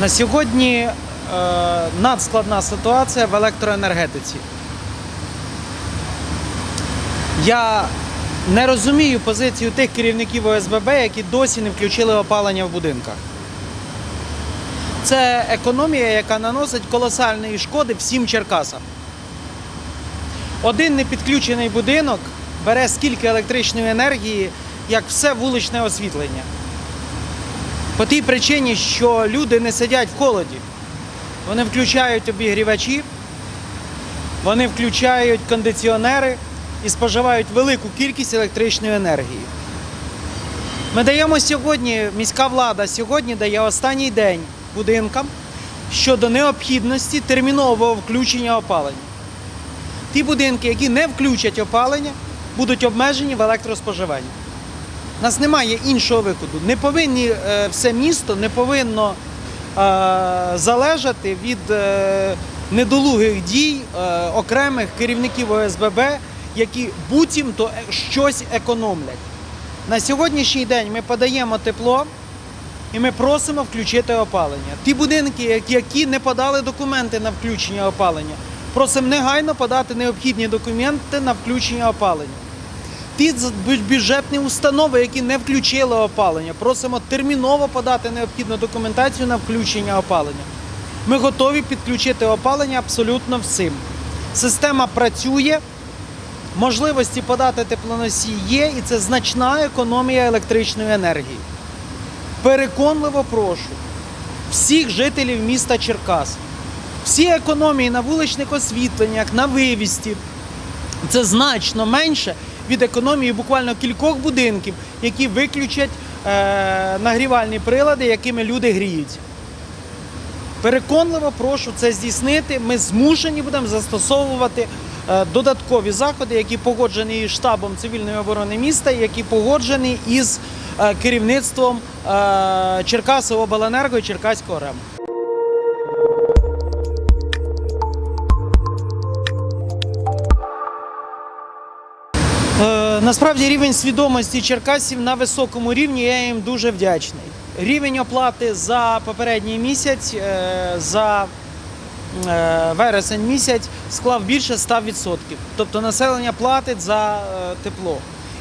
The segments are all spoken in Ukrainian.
На сьогодні е, надскладна ситуація в електроенергетиці. Я не розумію позицію тих керівників ОСББ, які досі не включили опалення в будинках. Це економія, яка наносить колосальної шкоди всім Черкасам. Один непідключений будинок бере скільки електричної енергії, як все вуличне освітлення. По тій причині, що люди не сидять в холоді. Вони включають обігрівачі, вони включають кондиціонери і споживають велику кількість електричної енергії. Ми даємо сьогодні, міська влада сьогодні дає останній день будинкам щодо необхідності термінового включення опалення. Ті будинки, які не включать опалення, будуть обмежені в електроспоживанні. У нас немає іншого виходу. Не повинні е, все місто не повинно е, залежати від е, недолугих дій окремих керівників ОСББ, які буцімто щось економлять. На сьогоднішній день ми подаємо тепло і ми просимо включити опалення. Ті будинки, які не подали документи на включення опалення, просимо негайно подати необхідні документи на включення опалення. Ті бюджетні установи, які не включили опалення, просимо терміново подати необхідну документацію на включення опалення. Ми готові підключити опалення абсолютно всім. Система працює, можливості подати теплоносій є, і це значна економія електричної енергії. Переконливо прошу всіх жителів міста Черкас, всі економії на вуличних освітленнях, на вивісті, це значно менше від економії буквально кількох будинків, які виключать е, нагрівальні прилади, якими люди гріються. Переконливо прошу це здійснити. Ми змушені будемо застосовувати е, додаткові заходи, які погоджені із штабом цивільної оборони міста, які погоджені із е, керівництвом е, Черкасовобленерго і Черкаського РЕМ. Насправді рівень свідомості черкасів на високому рівні. Я їм дуже вдячний. Рівень оплати за попередній місяць, е, за е, вересень місяць склав більше 100%. Тобто населення платить за е, тепло.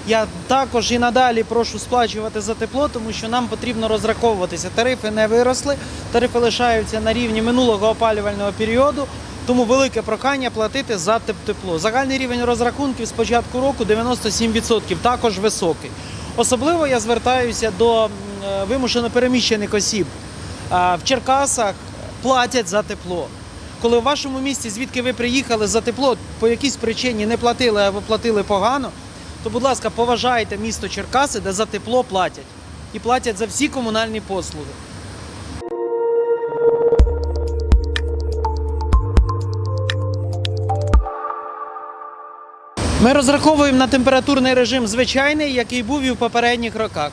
Я також і надалі прошу сплачувати за тепло, тому що нам потрібно розраховуватися. Тарифи не виросли, тарифи лишаються на рівні минулого опалювального періоду. Тому велике прохання платити за теп- тепло. Загальний рівень розрахунків з початку року 97%, також високий. Особливо я звертаюся до е, вимушено переміщених осіб. В Черкасах платять за тепло. Коли в вашому місті, звідки ви приїхали за тепло, по якійсь причині не платили або платили погано, то, будь ласка, поважайте місто Черкаси, де за тепло платять. І платять за всі комунальні послуги. Ми розраховуємо на температурний режим звичайний, який був і в попередніх роках.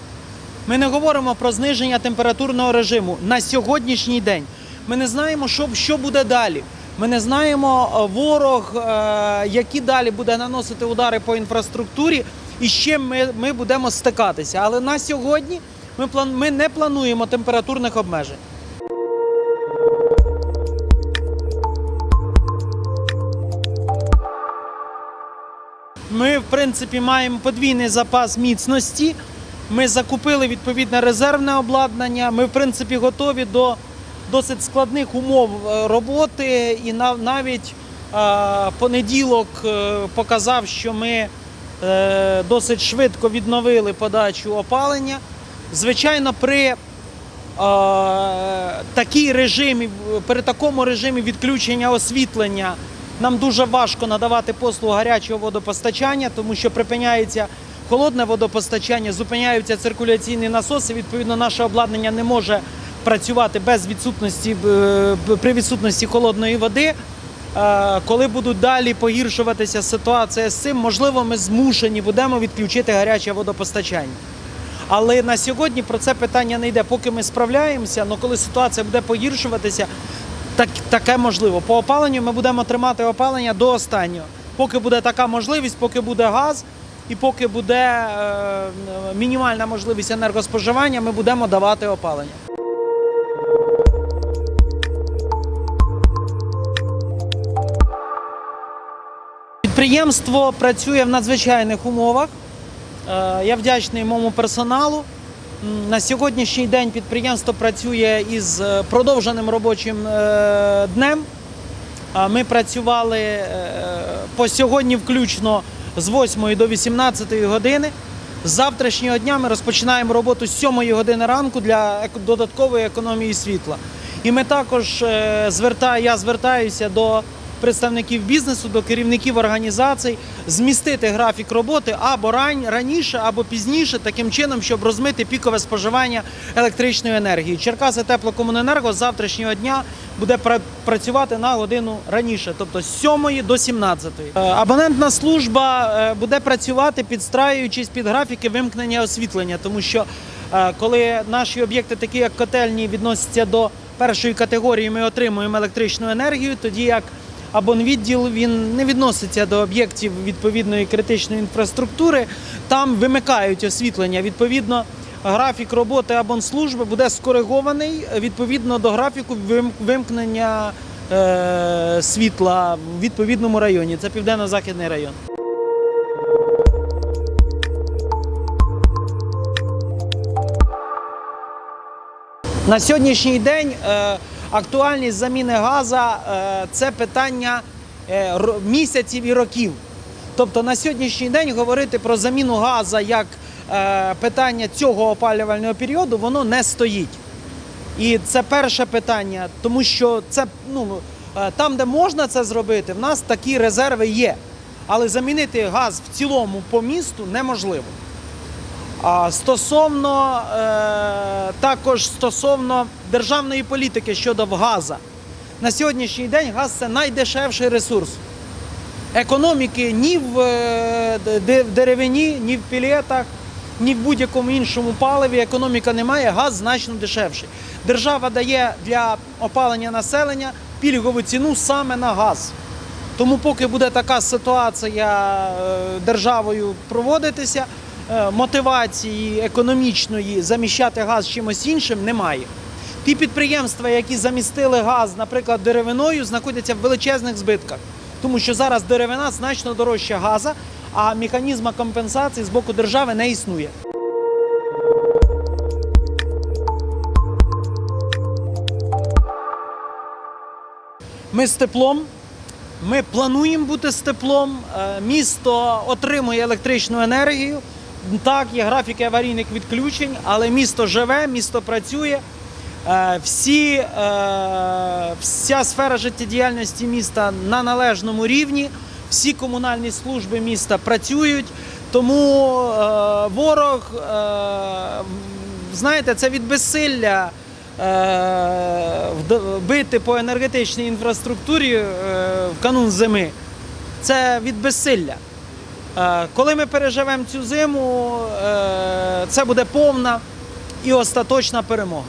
Ми не говоримо про зниження температурного режиму на сьогоднішній день. Ми не знаємо, що, що буде далі. Ми не знаємо е, ворог, е, які далі буде наносити удари по інфраструктурі і з чим ми, ми будемо стикатися. Але на сьогодні ми, план, ми не плануємо температурних обмежень. Ми, в принципі, маємо подвійний запас міцності. Ми закупили відповідне резервне обладнання. Ми, в принципі, готові до досить складних умов е, роботи. І навіть понеділок е, показав, що ми е, досить швидко відновили подачу опалення. Звичайно, при такій режимі, при такому режимі відключення освітлення нам дуже важко надавати послугу гарячого водопостачання, тому що припиняється холодне водопостачання, зупиняються циркуляційні насоси. Відповідно, наше обладнання не може працювати без відсутності е, при відсутності холодної води. Е, Коли будуть далі погіршуватися ситуація з цим, можливо, ми змушені будемо відключити гаряче водопостачання. Але на сьогодні про це питання не йде. Поки ми справляємося, але коли ситуація буде погіршуватися, так, таке можливо. По опаленню ми будемо тримати опалення до останнього. Поки буде така можливість, поки буде газ і поки буде е, мінімальна можливість енергоспоживання, ми будемо давати опалення. Підприємство працює в надзвичайних умовах. Е, я вдячний моєму персоналу. На сьогоднішній день підприємство працює із е, продовженим робочим е, днем. Ми працювали е, по сьогодні включно з 8 до 18 години. З завтрашнього дня ми розпочинаємо роботу з 7 години ранку для додаткової економії світла. І ми також я звертаюся до представників бізнесу, до керівників організацій змістити графік роботи або раніше, або пізніше, таким чином, щоб розмити пікове споживання електричної енергії. Черкаси теплокомуненерго з завтрашнього дня буде працювати на годину раніше, тобто з 7 до 17. Е, Абонентна служба е, буде працювати, підстраюючись під графіки вимкнення освітлення, тому що е, коли наші об'єкти, такі як котельні, відносяться до першої категорії, ми отримуємо електричну енергію, тоді як абонвідділ він не відноситься до об'єктів відповідної критичної інфраструктури. Там вимикають освітлення. Відповідно, графік роботи абонслужби буде скоригований відповідно до графіку вимкнення е, світла в відповідному районі. Це південно-західний район. На сьогоднішній день е, актуальність заміни газа е, це питання е, місяців і років. Тобто на сьогоднішній день говорити про заміну газа як е, питання цього опалювального періоду, воно не стоїть. І це перше питання, тому що це ну там, де можна це зробити, в нас такі резерви є. Але замінити газ в цілому по місту неможливо. Стосовно е, також стосовно державної політики щодо газа, на сьогоднішній день газ це найдешевший ресурс. Економіки ні в, е, деревині, ні в пілетах, ні в будь-якому іншому паливі економіка немає, газ значно дешевший. Держава дає для опалення населення пільгову ціну саме на газ. Тому поки буде така ситуація е, державою проводитися, мотивації економічної заміщати газ чимось іншим немає. Ті підприємства, які замістили газ, наприклад, деревиною, знаходяться в величезних збитках, тому що зараз деревина значно дорожча газа, а механізму компенсації з боку держави не існує. Ми з теплом. Ми плануємо бути з теплом. Е, Місто отримує електричну енергію. Так, є графіки аварійних відключень, але місто живе, місто працює. Е, Всі, е, вся сфера життєдіяльності міста на належному рівні. Всі комунальні служби міста працюють. Тому е, ворог, знаєте, це від безсилля бити по енергетичній інфраструктурі в канун зими. Це від безсилля. Е, Коли ми переживемо цю зиму, е, це буде повна і остаточна перемога.